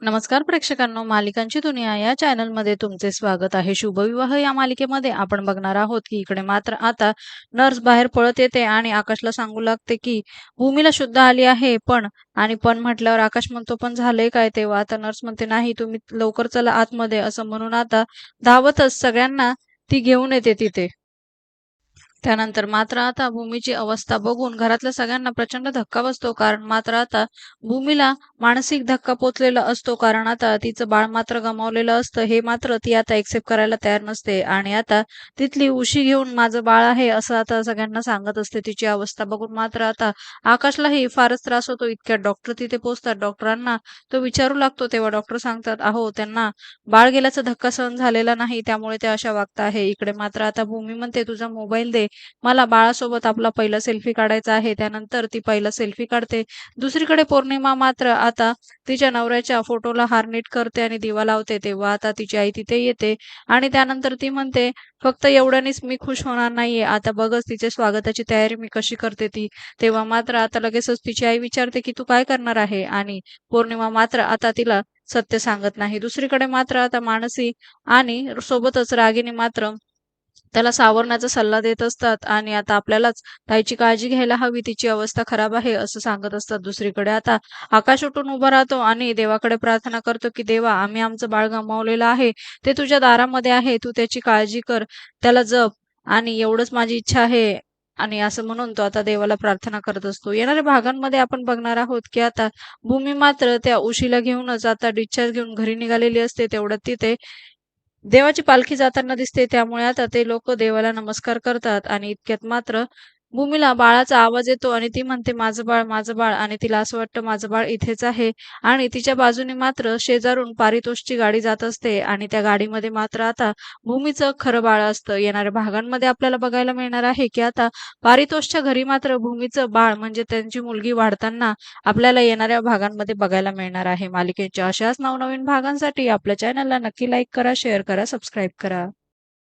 नमस्कार प्रेक्षकांनो मालिकांची दुनिया या चॅनलमध्ये तुमचे स्वागत आहे. शुभविवाह या मालिकेमध्ये आपण बघणार आहोत की इकडे मात्र आता नर्स बाहेर पळत येते आणि आकाशला सांगू लागते की भूमीला शुद्ध आली आहे पण आणि पण म्हटल्यावर आकाश म्हणतो पण झालंय काय तेव्हा? आता नर्स म्हणते नाही तुम्ही लवकर चला आतमध्ये. असं म्हणून आता धावतच सगळ्यांना ती घेऊन येते तिथे. त्यानंतर मात्र आता भूमीची अवस्था बघून घरातल्या सगळ्यांना प्रचंड धक्का बसतो. कारण मात्र आता भूमीला मानसिक धक्का पोचलेला असतो. कारण आता तिचं बाळ मात्र गमावलेलं असतं. हे मात्र ती आता एक्सेप्ट करायला तयार नसते. आणि आता तिथली उशी घेऊन माझं बाळ आहे असं आता सगळ्यांना सांगत असते. तिची अवस्था बघून मात्र आता आकाशलाही फारच त्रास होतो. इतक्या डॉक्टर तिथे पोहोचतात डॉक्टरांना तो विचारू लागतो. तेव्हा डॉक्टर सांगतात अहो त्यांना बाळ गेल्याचा धक्का सहन झालेला नाही. त्यामुळे ते अशा वागता आहे. इकडे मात्र आता भूमी म्हणते तुझा मोबाईल दे. मला बाळासोबत आपला पहिला सेल्फी काढायचा आहे त्यानंतर ती पहिला सेल्फी काढते. दुसरीकडे पौर्णिमा मात्र आता तिच्या नवऱ्याच्या फोटोला हार नीट करते आणि दिवा लावते तेव्हा आता तिची आई तिथे येते. आणि त्यानंतर ती म्हणते फक्त एवढ्यानेच मी खुश होणार नाहीये. आता बघच तिच्या स्वागताची तयारी मी कशी करते ती. तेव्हा मात्र आता लगेचच तिची आई विचारते की तू काय करणार आहे? आणि पौर्णिमा मात्र आता तिला सत्य सांगत नाही. दुसरीकडे मात्र आता मानसी आणि सोबतच रागिनी मात्र त्याला सावरण्याचा सल्ला देत असतात आणि आता आपल्यालाच ताईची काळजी घ्यायला हवी तिची अवस्था खराब आहे असं सांगत असतात दुसरीकडे. आता आकाश उठून उभा राहतो आणि देवाकडे प्रार्थना करतो की देवा आम्ही आमचं बाळ गमावलेलं आहे ते तुझ्या दारामध्ये आहे तू त्याची काळजी कर त्याला जप आणि एवढंच माझी इच्छा आहे. आणि असं म्हणून तो आता देवाला प्रार्थना करत असतो. येणाऱ्या भागांमध्ये आपण बघणार आहोत की आता भूमी मात्र त्या उशीला घेऊनच आता डिस्चार्ज घेऊन घरी निघालेली असते तेवढ्यात तिथे देवाची पालखी जाताना दिसते त्यामुळे आता ते लोक देवाला नमस्कार करतात आणि इतक्यात मात्र भूमीला बाळाचा आवाज येतो आणि ती म्हणते माझं बाळ माझं बाळ. आणि तिला असं वाटतं माझं बाळ इथेच आहे. आणि तिच्या बाजूने मात्र शेजारून पारितोषची गाडी जात असते आणि त्या गाडीमध्ये मात्र आता भूमीचं खरं बाळ असतं. येणाऱ्या भागांमध्ये आपल्याला बघायला मिळणार आहे की आता पारितोषच्या घरी मात्र भूमीचं बाळ म्हणजे त्यांची मुलगी वाढताना आपल्याला येणाऱ्या भागांमध्ये बघायला मिळणार आहे. मालिकेच्या अशाच नवनवीन भागांसाठी आपल्या चॅनलला नक्की लाईक करा शेअर करा सबस्क्राईब करा.